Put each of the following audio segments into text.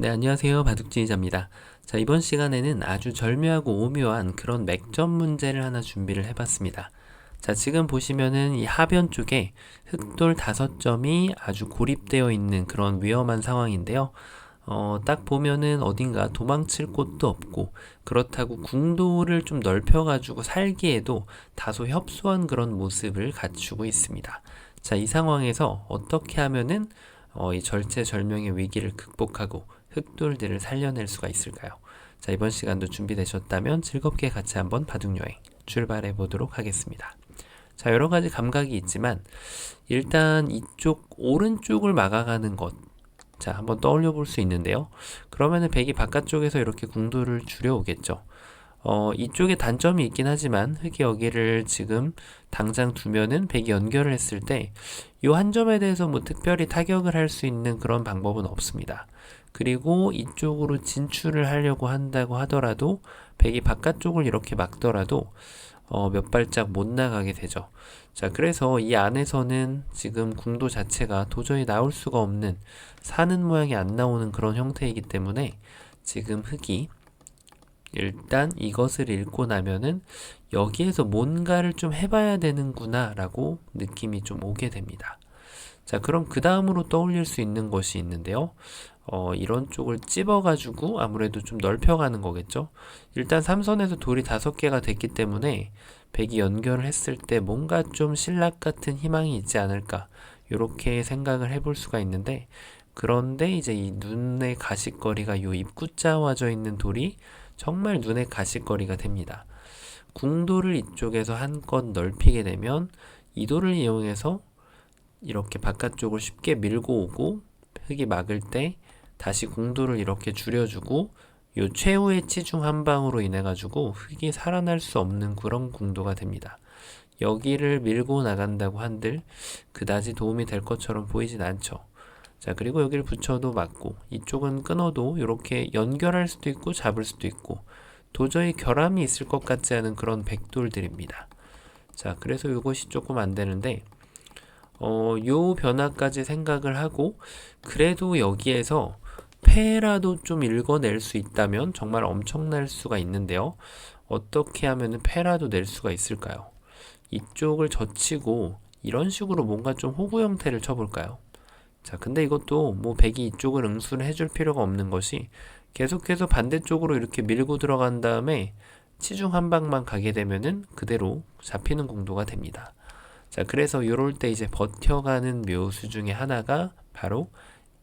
네, 안녕하세요. 바둑지휘자입니다. 자, 이번 시간에는 아주 절묘하고 오묘한 그런 맥점 문제를 하나 준비를 해봤습니다. 자, 지금 보시면은 이 하변 쪽에 흑돌 다섯 점이 아주 고립되어 있는 그런 위험한 상황인데요. 어, 딱 보면은 어딘가 도망칠 곳도 없고, 그렇다고 궁도를 좀 넓혀가지고 살기에도 다소 협소한 그런 모습을 갖추고 있습니다. 자, 이 상황에서 어떻게 하면은 어, 이 절체절명의 위기를 극복하고 흑돌들을 살려낼 수가 있을까요? 자, 이번 시간도 준비되셨다면 즐겁게 같이 한번 바둑여행 출발해 보도록 하겠습니다. 자, 여러 가지 감각이 있지만 일단 이쪽 오른쪽을 막아가는 것. 자, 한번 떠올려 볼 수 있는데요. 그러면은 백이 바깥쪽에서 이렇게 궁도를 줄여오겠죠. 어, 이쪽에 단점이 있긴 하지만 흑이 여기를 지금 당장 두면은 백이 연결을 했을 때 이 한 점에 대해서 뭐 특별히 타격을 할 수 있는 그런 방법은 없습니다. 그리고 이쪽으로 진출을 하려고 한다고 하더라도 백이 바깥쪽을 이렇게 막더라도 어, 몇 발짝 못 나가게 되죠. 자, 그래서 이 안에서는 지금 궁도 자체가 도저히 나올 수가 없는 사는 모양이 안 나오는 그런 형태이기 때문에 지금 흑이 일단 이것을 읽고 나면은 여기에서 뭔가를 좀 해봐야 되는구나 라고 느낌이 좀 오게 됩니다. 자, 그럼 그 다음으로 떠올릴 수 있는 것이 있는데요. 어, 이런 쪽을 찝어가지고 아무래도 좀 넓혀가는 거겠죠. 일단 삼선에서 돌이 다섯 개가 됐기 때문에 백이 연결을 했을 때 뭔가 좀 신락 같은 희망이 있지 않을까. 이렇게 생각을 해볼 수가 있는데, 그런데 이제 이 눈의 가시거리가 요 입구자 와져 있는 돌이 정말 눈의 가시거리가 됩니다. 궁돌을 이쪽에서 한껏 넓히게 되면 이 돌을 이용해서 이렇게 바깥쪽을 쉽게 밀고 오고 흙이 막을 때 다시 궁도를 이렇게 줄여주고 요 최후의 치중 한 방으로 인해 가지고 흙이 살아날 수 없는 그런 궁도가 됩니다. 여기를 밀고 나간다고 한들 그다지 도움이 될 것처럼 보이진 않죠. 자, 그리고 여기를 붙여도 맞고 이쪽은 끊어도 이렇게 연결할 수도 있고 잡을 수도 있고 도저히 결함이 있을 것 같지 않은 그런 백돌들입니다. 자, 그래서 이것이 조금 안 되는데 어, 요 변화까지 생각을 하고 그래도 여기에서 패라도 좀 읽어낼 수 있다면 정말 엄청날 수가 있는데요. 어떻게 하면 패라도 낼 수가 있을까요? 이쪽을 젖히고 이런 식으로 뭔가 좀 호구 형태를 쳐볼까요? 자, 근데 이것도 뭐 백이 이쪽을 응수를 해줄 필요가 없는 것이 계속해서 반대쪽으로 이렇게 밀고 들어간 다음에 치중 한 방만 가게 되면은 그대로 잡히는 공도가 됩니다. 자, 그래서 이럴 때 이제 버텨가는 묘수 중에 하나가 바로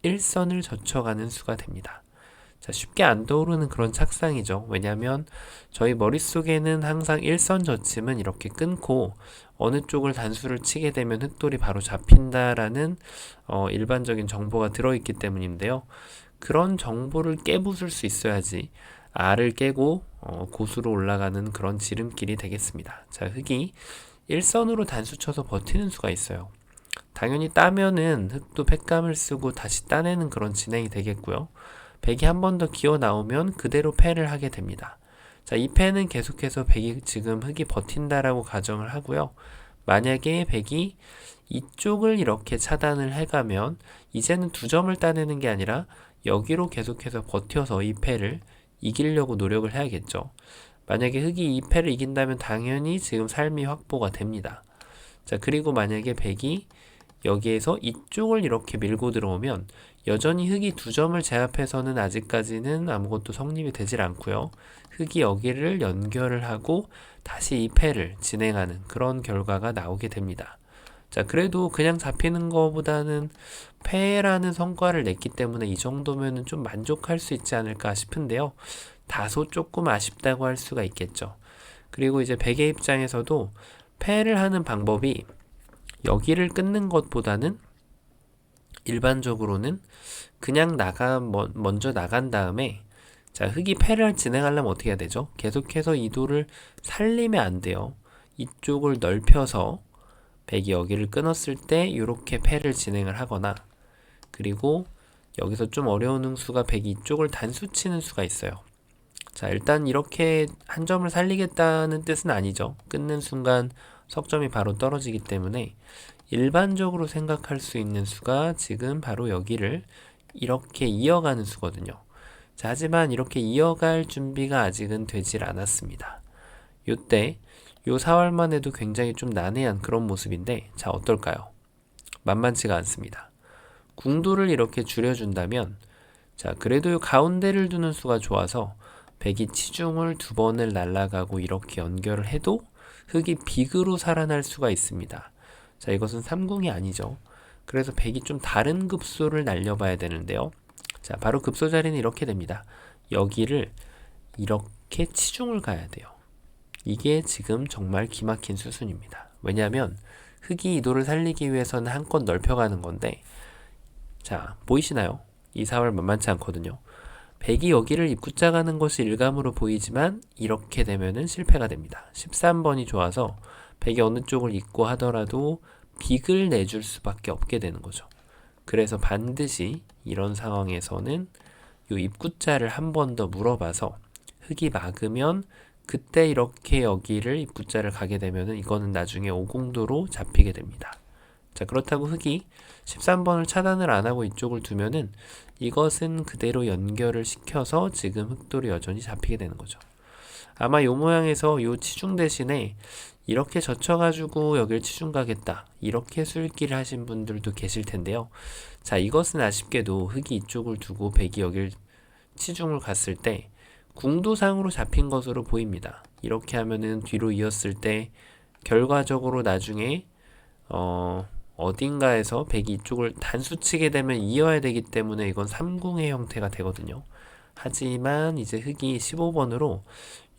일선을 젖혀가는 수가 됩니다. 자, 쉽게 안 떠오르는 그런 착상이죠. 왜냐하면 저희 머릿속에는 항상 일선 젖힘은 이렇게 끊고 어느 쪽을 단수를 치게 되면 흑돌이 바로 잡힌다라는 어, 일반적인 정보가 들어있기 때문인데요. 그런 정보를 깨부술 수 있어야지 알을 깨고 어, 고수로 올라가는 그런 지름길이 되겠습니다. 자, 흑이 일선으로 단수 쳐서 버티는 수가 있어요. 당연히 따면은 흙도 팩감을 쓰고 다시 따내는 그런 진행이 되겠고요. 백이 한 번 더 기어 나오면 그대로 패를 하게 됩니다. 자, 이 패는 계속해서 백이 지금 흙이 버틴다라고 가정을 하고요. 만약에 백이 이쪽을 이렇게 차단을 해가면 이제는 두 점을 따내는 게 아니라 여기로 계속해서 버텨서 이 패를 이기려고 노력을 해야겠죠. 만약에 흑이 이 패를 이긴다면 당연히 지금 삶이 확보가 됩니다. 자, 그리고 만약에 백이 여기에서 이쪽을 이렇게 밀고 들어오면 여전히 흑이 두 점을 제압해서는 아직까지는 아무것도 성립이 되질 않고요. 흑이 여기를 연결을 하고 다시 이 패를 진행하는 그런 결과가 나오게 됩니다. 자, 그래도 그냥 잡히는 것보다는 패라는 성과를 냈기 때문에 이 정도면은 좀 만족할 수 있지 않을까 싶은데요. 다소 조금 아쉽다고 할 수가 있겠죠. 그리고 이제 백의 입장에서도 패를 하는 방법이 여기를 끊는 것보다는 일반적으로는 그냥 나가 먼저 나간 다음에 자 흑이 패를 진행하려면 어떻게 해야 되죠? 계속해서 이도를 살리면 안 돼요. 이쪽을 넓혀서 백이 여기를 끊었을 때 이렇게 패를 진행을 하거나 그리고 여기서 좀 어려운 응수가 백이 이쪽을 단수 치는 수가 있어요. 자, 일단 이렇게 한 점을 살리겠다는 뜻은 아니죠. 끊는 순간 석점이 바로 떨어지기 때문에 일반적으로 생각할 수 있는 수가 지금 바로 여기를 이렇게 이어가는 수거든요. 자, 하지만 이렇게 이어갈 준비가 아직은 되질 않았습니다. 요때 요 4월만 해도 굉장히 좀 난해한 그런 모습인데 자 어떨까요? 만만치가 않습니다. 궁도를 이렇게 줄여준다면 자 그래도 요 가운데를 두는 수가 좋아서 백이 치중을 두 번을 날아가고 이렇게 연결을 해도 흑이 빅으로 살아날 수가 있습니다. 자 이것은 3궁이 아니죠. 그래서 백이 좀 다른 급소를 날려봐야 되는데요. 자 바로 급소 자리는 이렇게 됩니다. 여기를 이렇게 치중을 가야 돼요. 이게 지금 정말 기막힌 수순입니다. 왜냐하면 흑이 이도를 살리기 위해서는 한껏 넓혀가는 건데 자 보이시나요? 이 사월 만만치 않거든요. 백이 여기를 입구자 가는 것이 일감으로 보이지만 이렇게 되면은 실패가 됩니다. 13번이 좋아서 백이 어느 쪽을 입고 하더라도 빅을 내줄 수밖에 없게 되는 거죠. 그래서 반드시 이런 상황에서는 이 입구자를 한 번 더 물어봐서 흑이 막으면 그때 이렇게 여기를 입구자를 가게 되면은 이거는 나중에 오공도로 잡히게 됩니다. 자, 그렇다고 흑이 13번을 차단을 안 하고 이쪽을 두면은 이것은 그대로 연결을 시켜서 지금 흑돌이 여전히 잡히게 되는 거죠. 아마 요 모양에서 요 치중 대신에 이렇게 젖혀가지고 여길 치중 가겠다. 이렇게 술기를 하신 분들도 계실 텐데요. 자, 이것은 아쉽게도 흑이 이쪽을 두고 백이 여길 치중을 갔을 때 궁도상으로 잡힌 것으로 보입니다. 이렇게 하면은 뒤로 이었을 때 결과적으로 나중에 어 어딘가에서 백이 이쪽을 단수 치게 되면 이어야 되기 때문에 이건 3궁의 형태가 되거든요. 하지만 이제 흑이 15번으로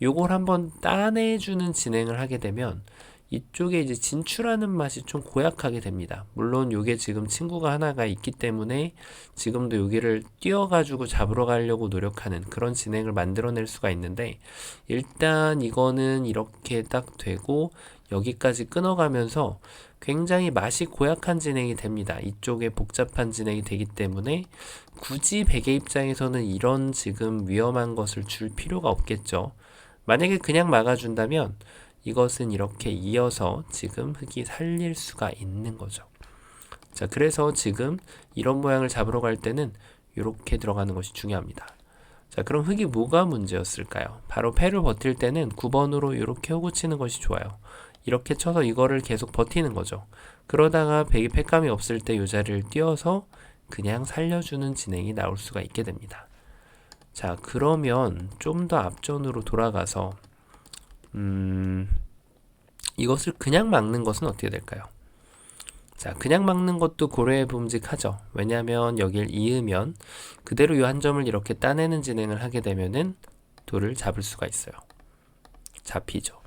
요걸 한번 따내주는 진행을 하게 되면 이쪽에 이제 진출하는 맛이 좀 고약하게 됩니다. 물론 요게 지금 친구가 하나가 있기 때문에 지금도 여기를 뛰어가지고 잡으러 가려고 노력하는 그런 진행을 만들어낼 수가 있는데 일단 이거는 이렇게 딱 되고 여기까지 끊어가면서 굉장히 맛이 고약한 진행이 됩니다. 이쪽에 복잡한 진행이 되기 때문에 굳이 베개 입장에서는 이런 지금 위험한 것을 줄 필요가 없겠죠. 만약에 그냥 막아준다면 이것은 이렇게 이어서 지금 흙이 살릴 수가 있는 거죠. 자, 그래서 지금 이런 모양을 잡으러 갈 때는 이렇게 들어가는 것이 중요합니다. 자, 그럼 흙이 뭐가 문제였을까요? 바로 패를 버틸 때는 9번으로 이렇게 호구 치는 것이 좋아요. 이렇게 쳐서 이거를 계속 버티는 거죠. 그러다가 백이 패감이 없을 때 이 자리를 띄어서 그냥 살려주는 진행이 나올 수가 있게 됩니다. 자, 그러면 좀 더 앞전으로 돌아가서 음, 이것을 그냥 막는 것은 어떻게 될까요? 자, 그냥 막는 것도 고려해 봄직하죠. 왜냐하면 여길 이으면 그대로 이 한 점을 이렇게 따내는 진행을 하게 되면은 돌을 잡을 수가 있어요. 잡히죠.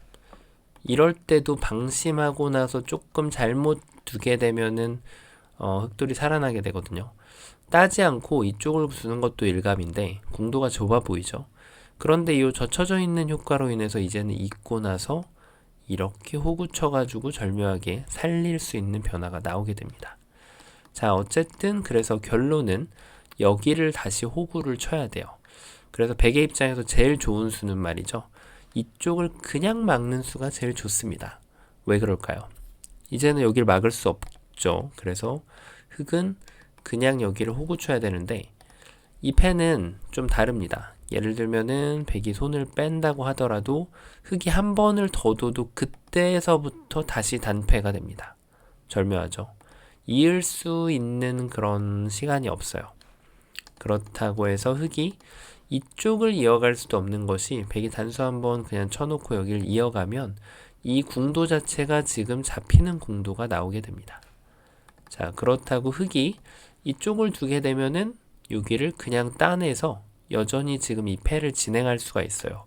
이럴 때도 방심하고 나서 조금 잘못 두게 되면은 어, 흑돌이 살아나게 되거든요. 따지 않고 이쪽을 부수는 것도 일감인데 공도가 좁아 보이죠. 그런데 이 젖혀져 있는 효과로 인해서 이제는 익고 나서 이렇게 호구 쳐가지고 절묘하게 살릴 수 있는 변화가 나오게 됩니다. 자, 어쨌든 그래서 결론은 여기를 다시 호구를 쳐야 돼요. 그래서 백의 입장에서 제일 좋은 수는 말이죠. 이쪽을 그냥 막는 수가 제일 좋습니다. 왜 그럴까요? 이제는 여기를 막을 수 없죠. 그래서 흙은 그냥 여기를 호구 쳐야 되는데 이 펜은 좀 다릅니다. 예를 들면은 백이 손을 뺀다고 하더라도 흙이 한 번을 더 둬도 그때서부터 다시 단패가 됩니다. 절묘하죠. 이을 수 있는 그런 시간이 없어요. 그렇다고 해서 흙이 이쪽을 이어갈 수도 없는 것이 백이 단수 한번 그냥 쳐놓고 여기를 이어가면 이 궁도 자체가 지금 잡히는 궁도가 나오게 됩니다. 자, 그렇다고 흙이 이쪽을 두게 되면은 여기를 그냥 따내서 여전히 지금 이 패를 진행할 수가 있어요.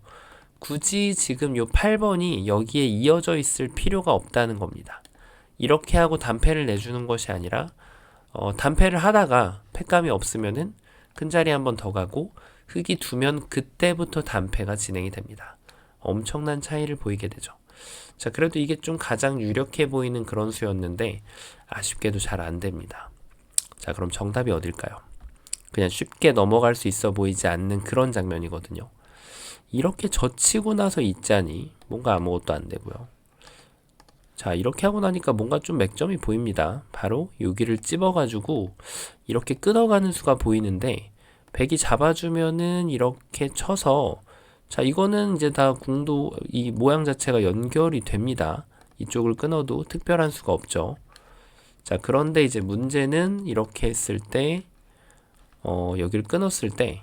굳이 지금 요 8번이 여기에 이어져 있을 필요가 없다는 겁니다. 이렇게 하고 단패를 내주는 것이 아니라 어, 단패를 하다가 패감이 없으면은 큰 자리 한 번 더 가고 흙이 두면 그때부터 단패가 진행이 됩니다. 엄청난 차이를 보이게 되죠. 자, 그래도 이게 좀 가장 유력해 보이는 그런 수였는데 아쉽게도 잘 안 됩니다. 자, 그럼 정답이 어딜까요? 그냥 쉽게 넘어갈 수 있어 보이지 않는 그런 장면이거든요. 이렇게 젖히고 나서 있자니 뭔가 아무것도 안 되고요. 자, 이렇게 하고 나니까 뭔가 좀 맥점이 보입니다. 바로 여기를 찝어가지고 이렇게 끊어가는 수가 보이는데 백이 잡아주면은 이렇게 쳐서 자 이거는 이제 다 궁도 이 모양 자체가 연결이 됩니다. 이쪽을 끊어도 특별한 수가 없죠. 자 그런데 이제 문제는 이렇게 했을 때 어, 여기를 끊었을 때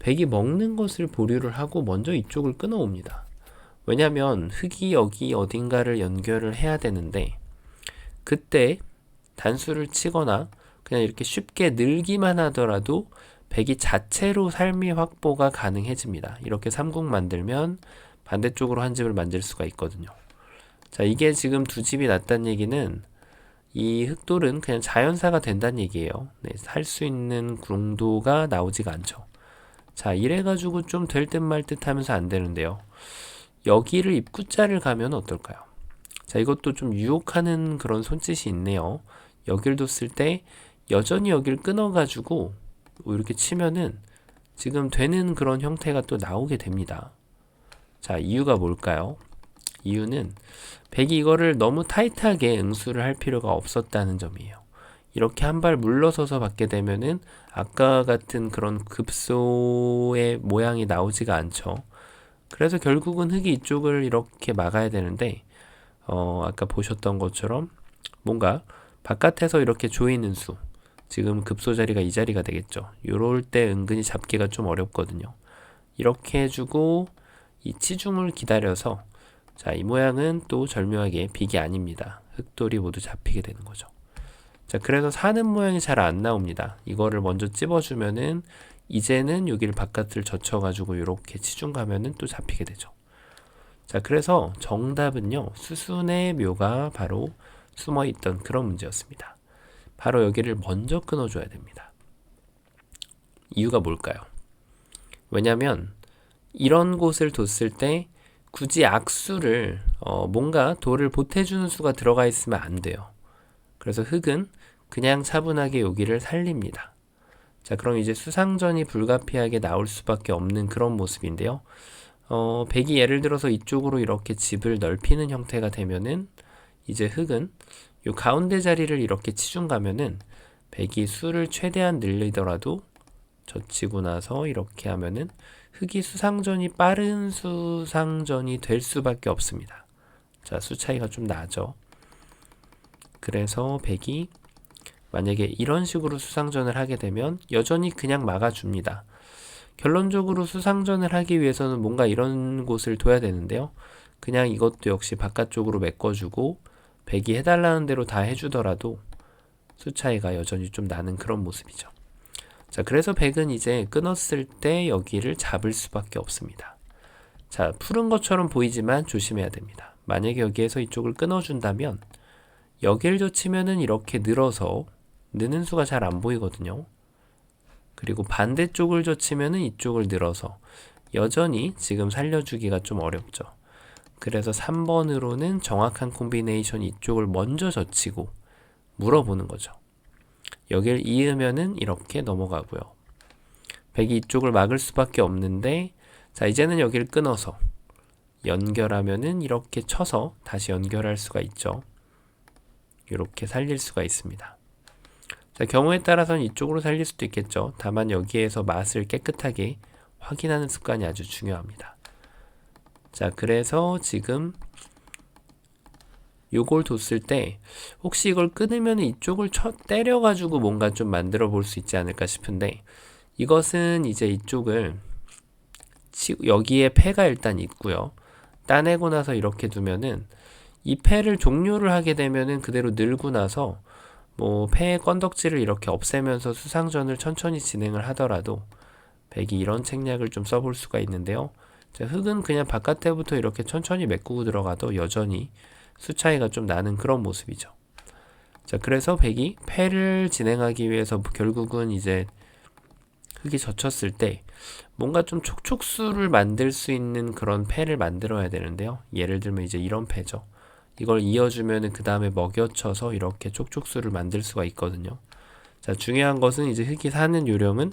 백이 먹는 것을 보류를 하고 먼저 이쪽을 끊어옵니다. 왜냐하면 흙이 여기 어딘가를 연결을 해야 되는데 그때 단수를 치거나 그냥 이렇게 쉽게 늘기만 하더라도 백이 자체로 삶이 확보가 가능해집니다. 이렇게 삼국 만들면 반대쪽으로 한 집을 만들 수가 있거든요. 자, 이게 지금 두 집이 났다는 얘기는 이 흑돌은 그냥 자연사가 된다는 얘기예요. 네, 살수 있는 궁도가 나오지가 않죠. 자, 이래가지고 좀 될 듯 말 듯 하면서 안 되는데요. 여기를 입구자를 가면 어떨까요? 자, 이것도 좀 유혹하는 그런 손짓이 있네요. 여길 뒀을 때 여전히 여길 끊어가지고 이렇게 치면은 지금 되는 그런 형태가 또 나오게 됩니다. 자, 이유가 뭘까요? 이유는 백이 이거를 너무 타이트하게 응수를 할 필요가 없었다는 점이에요. 이렇게 한 발 물러서서 받게 되면은 아까 같은 그런 급소의 모양이 나오지가 않죠. 그래서 결국은 흙이 이쪽을 이렇게 막아야 되는데 어, 아까 보셨던 것처럼 뭔가 바깥에서 이렇게 조이는 수 지금 급소 자리가 이 자리가 되겠죠. 요럴 때 은근히 잡기가 좀 어렵거든요. 이렇게 해주고 이 치중을 기다려서 자, 이 모양은 또 절묘하게 빅이 아닙니다. 흑돌이 모두 잡히게 되는 거죠. 자, 그래서 사는 모양이 잘 안 나옵니다. 이거를 먼저 찝어주면은 이제는 여기를 바깥을 젖혀가지고 이렇게 치중 가면은 또 잡히게 되죠. 자, 그래서 정답은요, 수순의 묘가 바로 숨어 있던 그런 문제였습니다. 바로 여기를 먼저 끊어줘야 됩니다. 이유가 뭘까요? 왜냐면 이런 곳을 뒀을 때 굳이 악수를 어, 뭔가 돌을 보태주는 수가 들어가 있으면 안 돼요. 그래서 흙은 그냥 차분하게 여기를 살립니다. 자, 그럼 이제 수상전이 불가피하게 나올 수밖에 없는 그런 모습인데요. 어, 백이 예를 들어서 이쪽으로 이렇게 집을 넓히는 형태가 되면은 이제 흙은 요 가운데 자리를 이렇게 치중 가면은 백이 수를 최대한 늘리더라도 젖히고 나서 이렇게 하면은 흙이 수상전이 빠른 수상전이 될 수밖에 없습니다. 자, 수 차이가 좀 나죠. 그래서 백이 만약에 이런 식으로 수상전을 하게 되면 여전히 그냥 막아줍니다. 결론적으로 수상전을 하기 위해서는 뭔가 이런 곳을 둬야 되는데요. 그냥 이것도 역시 바깥쪽으로 메꿔주고 백이 해달라는 대로 다 해주더라도 수 차이가 여전히 좀 나는 그런 모습이죠. 자, 그래서 백은 이제 끊었을 때 여기를 잡을 수밖에 없습니다. 자, 푸른 것처럼 보이지만 조심해야 됩니다. 만약에 여기에서 이쪽을 끊어준다면 여기를 젖히면은 이렇게 늘어서 느는 수가 잘 안 보이거든요. 그리고 반대쪽을 젖히면은 이쪽을 늘어서 여전히 지금 살려주기가 좀 어렵죠. 그래서 3번으로는 정확한 콤비네이션 이쪽을 먼저 젖히고 물어보는 거죠. 여길 이으면은 이렇게 넘어가고요. 백이 이쪽을 막을 수밖에 없는데 자 이제는 여기를 끊어서 연결하면은 이렇게 쳐서 다시 연결할 수가 있죠. 이렇게 살릴 수가 있습니다. 자, 경우에 따라서는 이쪽으로 살릴 수도 있겠죠. 다만 여기에서 맛을 깨끗하게 확인하는 습관이 아주 중요합니다. 자, 그래서 지금 요걸 뒀을 때 혹시 이걸 끊으면 이쪽을 쳐 때려가지고 뭔가 좀 만들어 볼 수 있지 않을까 싶은데 이것은 이제 이쪽을 치, 여기에 패가 일단 있고요. 따내고 나서 이렇게 두면은 이 패를 종료를 하게 되면은 그대로 늘고 나서 뭐 폐의 건덕지를 이렇게 없애면서 수상전을 천천히 진행을 하더라도 백이 이런 책략을 좀 써볼 수가 있는데요. 자, 흙은 그냥 바깥에부터 이렇게 천천히 메꾸고 들어가도 여전히 수 차이가 좀 나는 그런 모습이죠. 자, 그래서 백이 패를 진행하기 위해서 결국은 이제 흙이 젖혔을 때 뭔가 좀 촉촉수를 만들 수 있는 그런 패를 만들어야 되는데요. 예를 들면 이제 이런 패죠. 이걸 이어주면은 그 다음에 먹여쳐서 이렇게 촉촉수를 만들 수가 있거든요. 자, 중요한 것은 이제 흙이 사는 요령은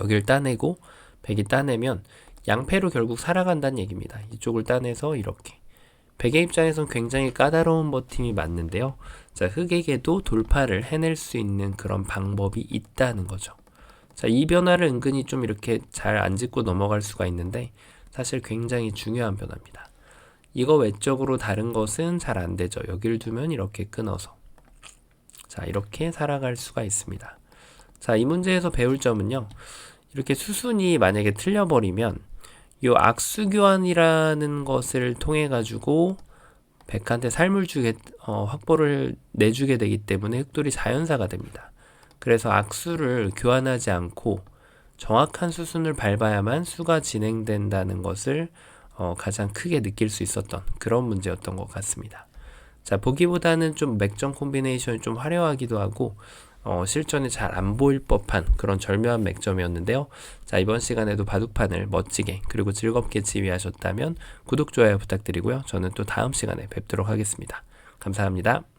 여기를 따내고 백이 따내면 양패로 결국 살아간다는 얘기입니다. 이쪽을 따내서 이렇게. 백의 입장에선 굉장히 까다로운 버팀이 맞는데요. 자, 흙에게도 돌파를 해낼 수 있는 그런 방법이 있다는 거죠. 자, 이 변화를 은근히 좀 이렇게 잘 안 짚고 넘어갈 수가 있는데 사실 굉장히 중요한 변화입니다. 이거 외적으로 다른 것은 잘 안 되죠. 여기를 두면 이렇게 끊어서. 자, 이렇게 살아갈 수가 있습니다. 자, 이 문제에서 배울 점은요. 이렇게 수순이 만약에 틀려버리면 요 악수 교환이라는 것을 통해 가지고 백한테 삶을 주게 어, 확보를 내주게 되기 때문에 흑돌이 자연사가 됩니다. 그래서 악수를 교환하지 않고 정확한 수순을 밟아야만 수가 진행된다는 것을 어, 가장 크게 느낄 수 있었던 그런 문제였던 것 같습니다. 자, 보기보다는 좀 맥점 콤비네이션이 좀 화려하기도 하고 어, 실전에 잘안 보일 법한 그런 절묘한 맥점이었는데요. 자, 이번 시간에도 바둑판을 멋지게 그리고 즐겁게 지휘하셨다면 구독, 좋아요 부탁드리고요. 저는 또 다음 시간에 뵙도록 하겠습니다. 감사합니다.